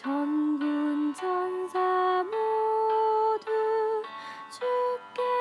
전군 전사 모두 주께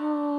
Oh.